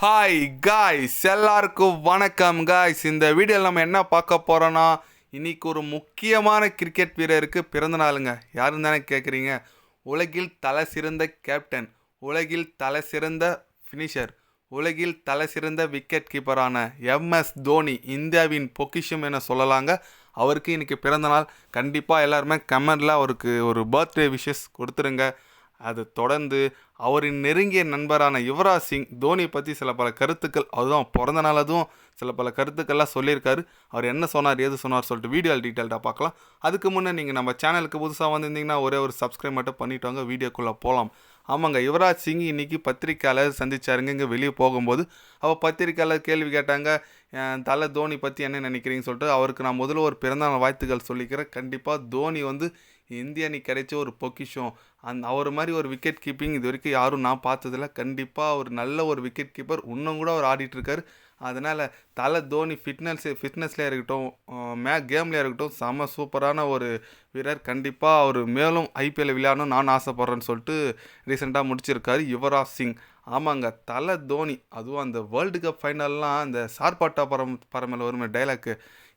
Hi guys எல்லாருக்கும் வணக்கம் guys இந்த வீடியோவில் நம்ம என்ன பார்க்க போகிறோன்னா இன்றைக்கி ஒரு முக்கியமான கிரிக்கெட் வீரருக்கு பிறந்த நாளுங்க. யாருன்னு தானே கேட்குறீங்க உலகில் தலை சிறந்த கேப்டன் உலகில் தலை சிறந்த ஃபினிஷர் உலகில் தலை சிறந்த விக்கெட் கீப்பரான எம்எஸ் தோனி இந்தியாவின் பொக்கிஷம் என சொல்லலாங்க. அவருக்கு இன்றைக்கி பிறந்த நாள். கண்டிப்பாக எல்லாருமே கமெண்டில் அவருக்கு ஒரு பர்த்டே விஷஸ் கொடுத்துருங்க. அது தொடர்ந்து அவரின் நெருங்கிய நண்பரான யுவராஜ் சிங் தோனி பற்றி சில பல கருத்துக்கள் அதுவும் பிறந்த நாள் அதுவும் சில பல கருத்துக்கள்லாம் சொல்லியிருக்காரு. அவர் என்ன சொன்னார் ஏது சொன்னார் சொல்லிட்டு வீடியோ டீட்டெயில்டாக பார்க்கலாம். அதுக்கு முன்னே நீங்கள் நம்ம சேனலுக்கு புதுசாக வந்திருந்தீங்கன்னா ஒரே ஒரு சப்ஸ்கிரைப் மட்டும் பண்ணிட்டு வாங்க வீடியோக்குள்ளே போகலாம் ஆமாங்க யுவராஜ் சிங் இன்னைக்கு பத்திரிக்கையாளர் சந்திச்சாருங்க இங்கே வெளியே போகும்போது. அவள் பத்திரிக்கையாளர் கேள்வி கேட்டாங்க தலை தோனி பற்றி என்ன நினைக்கிறீங்கன்னு சொல்லிட்டு அவருக்கு நான் முதல்ல ஒரு பிறந்தநாள் வாழ்த்துக்கள் சொல்லிக்கிறேன். கண்டிப்பாக தோனி வந்து இந்திய அணி கிடைச்ச ஒரு பொக்கிஷம். அந் அவர் மாதிரி ஒரு விக்கெட் கீப்பிங் இது வரைக்கும் யாரும் நான் பார்த்ததில்ல. கண்டிப்பாக ஒரு நல்ல ஒரு விக்கெட் கீப்பர் இன்னும் கூட அவர் ஆடிட்டுருக்கார். அதனால் தலை தோனி ஃபிட்னஸ் ஃபிட்னஸ்லேயே இருக்கட்டும் மே கேம்லேயே இருக்கட்டும் செம சூப்பரான ஒரு வீரர். கண்டிப்பாக அவர் மேலும் ஐபிஎல் விளையாடணும் நான் ஆசைப்பட்றேன்னு சொல்லிட்டு ரீசெண்டாக முடிச்சிருக்காரு யுவராஜ் சிங். ஆமாங்க தலை தோனி. அதுவும் அந்த வேர்ல்டு கப் ஃபைனல்லாம் அந்த சார்பாட்டா பரம் பரமையில் வரும் டைலாக்கு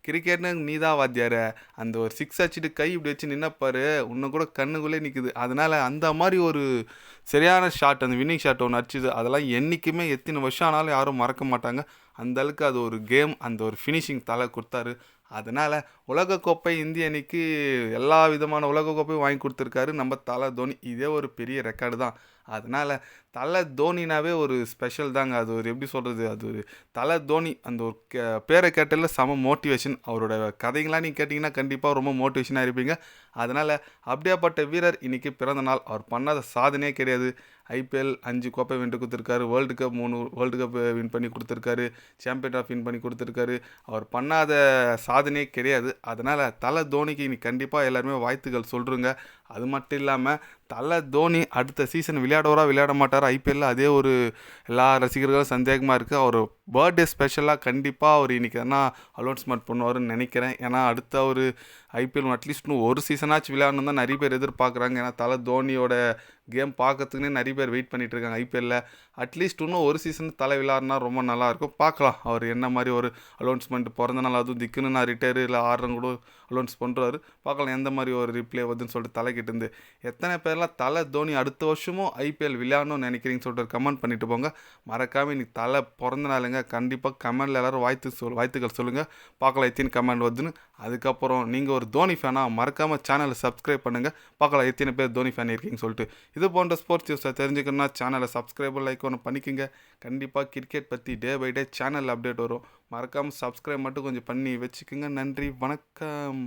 கிரிக்கெட்னு நீ தான் வாத்தியார் அந்த ஒரு சிக்ஸ் அடிச்சுட்டு கை இப்படி வச்சு நின்னப்பாரு. உன்னை கூட கண்ணுக்குள்ளே நிற்குது அதனால் அந்த மாதிரி ஒரு சரியான ஷாட் அந்த வின்னிங் ஷாட் ஒன்று அடிச்சுது. அதெல்லாம் என்றைக்குமே எத்தனை வருஷம் ஆனாலும் யாரும் மறக்க மாட்டாங்க. அந்த அளவுக்கு அது ஒரு கேம் அந்த ஒரு ஃபினிஷிங் தலை கொடுத்தாரு. அதனால் உலகக்கோப்பை இந்திய அணிக்கு எல்லா விதமான உலகக்கோப்பையும் வாங்கி கொடுத்துருக்காரு. நம்ம தலை தோனி. இதே ஒரு பெரிய ரெக்கார்டு தான். அதனால் தலை தோனினாவே ஒரு ஸ்பெஷல் தாங்க. அது ஒரு எப்படி சொல்கிறது அது ஒரு தலை தோனி அந்த ஒரு கே- பேரை கேட்டதில் செம மோட்டிவேஷன் அவரோட கதைங்களாம் நீங்கள் கேட்டிங்கன்னா கண்டிப்பாக ரொம்ப மோட்டிவேஷனாக இருப்பீங்க. அதனால் அப்படியாப்பட்ட வீரர் இன்றைக்கி பிறந்த நாள். அவர் பண்ணாத சாதனையே கிடையாது. ஐபிஎல் அஞ்சு கோப்பை வென்று கொடுத்துருக்காரு. வேர்ல்டு கப் மூணு வேர்ல்டு கப் வின் பண்ணி கொடுத்துருக்காரு. சாம்பியன் ஆஃப் வின் பண்ணி கொடுத்துருக்காரு. அவர் பண்ணாத சாதனையே கிடையாது. அதனால் தலை தோனிக்கு இனி கண்டிப்பாக எல்லாருமே வாழ்த்துக்கள் சொல்கிறோங்க அது மட்டும் இல்லாமல் தலை தோனி அடுத்த சீசன் விளையாடுவாரா விளையாட மாட்டாரா? ஐபிஎல்ல அதே ஒரு எல்லா ரசிகர்களும் சந்தேகமாக இருக்குது அவர் பர்த்டே ஸ்பெஷலாக கண்டிப்பாக அவர் இன்னைக்கு என்ன அலௌன்ஸ்மெண்ட் பண்ணுவாருன்னு நினைக்கிறேன். ஏன்னா அடுத்த ஒரு ஐபிஎல் அட்லீஸ்ட் இன்னும் ஒரு சீசனாச்சும் விளையாடணும் தான் நிறைய பேர் எதிர்பார்க்குறாங்க. ஏன்னா தலை தோனியோட கேம் பார்க்கறதுக்குன்னே நிறைய பேர் வெயிட் பண்ணிகிட்டு இருக்காங்க ஐபிஎல்ல அட்லீஸ்ட் இன்னும் ஒரு சீசன் தலை விளையாடினா ரொம்ப நல்லா இருக்கும். பார்க்கலாம். அவர் என்ன மாதிரி ஒரு அலௌன்ஸ்மெண்ட் பிறந்த நாள் அதுவும் திக்குன்னு நான் ரிட்டையர் இல்லை ஆடுறேன் கூட அலௌன்ஸ் பண்ணுறாரு பார்க்கலாம் எந்த மாதிரி ஒரு ரிப்ளே வருதுன்னு சொல்லிட்டு தலைக்கிட்டு இருந்து. எத்தனை பேர்லாம் தலை தோனி அடுத்த வருஷமும் ஐபிஎல் விளையாடணும்னு நினைக்கிறீங்கன்னு சொல்லிட்டு கமெண்ட் பண்ணிட்டு போங்க. மறக்காமல் இன்னைக்கு தலை பிறந்த நாளுங்க. கண்டிப்பாக கமெண்ட்ல எல்லாரும் வாழ்த்து சொல் வாழ்த்துக்கள் சொல்லுங்கள் பார்க்கலாம் எத்தனை கமெண்ட் வருதுன்னு. அதுக்கப்புறம் நீங்கள் ஒரு தோனி ஃபேனா மறக்காமல் சேனலை சப்ஸ்கிரைப் பண்ணுங்கள் பார்க்கலாம் எத்தனை பேர் தோனி ஃபேன் இருக்கீங்கன்னு சொல்லிட்டு. இது போன்ற ஸ்போர்ட்ஸ் நியூஸை தெரிஞ்சுக்கணும்னா சேனலை சப்ஸ்கிரைப் லைக் ஒன்று பண்ணிக்கோங்க. கண்டிப்பாக கிரிக்கெட் பற்றி day by day channel update வரும். மறக்காமல் சப்ஸ்கிரைப் மட்டும் கொஞ்சம் பண்ணி வச்சுக்கோங்க. நன்றி வணக்கம்.